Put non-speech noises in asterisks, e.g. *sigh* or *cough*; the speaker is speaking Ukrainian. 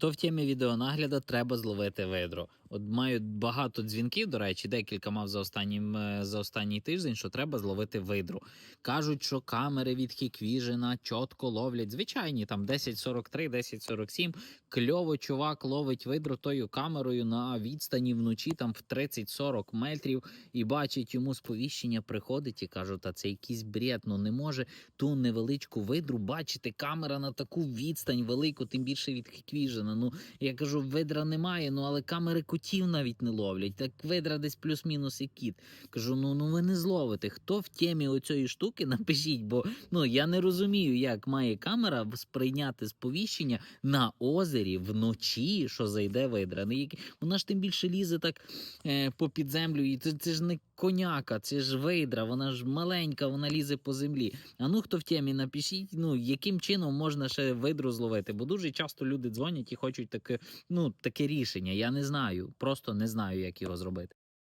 Хто в темі відеонагляду, треба зловити видру. От маю багато дзвінків, до речі, декілька мав за останнім е, за останній тиждень, що треба зловити видру. Кажуть, що камери від Hikvision чітко ловлять. Звичайні там 1043, 1047. Кльово чувак ловить видру тою камерою на відстані вночі, там в 30-40 метрів, і бачить йому сповіщення, приходить і кажуть, та це якийсь бред, ну не може ту невеличку видру бачити камера на таку відстань велику, тим більше від Hikvision. Ну я кажу, видра немає, ну але камери котів навіть не ловлять. Так видра десь плюс-мінус і кіт. Кажу, ну ну ви не зловите. Хто в темі оцієї штуки? *laughs* Напишіть, бо ну я не розумію, як має камера сприйняти сповіщення на озері вночі, що зайде видра. Ну, Вона ж тим більше лізе так е, по під землю, і це, це ж не коняка, це ж видра, вона ж маленька, вона лізе по землі. А ну хто в темі, напишіть, ну яким чином можна ще видру зловити? Бо дуже часто люди дзвонять і хочуть таке, ну, таке рішення. Я не знаю, просто не знаю, як його зробити.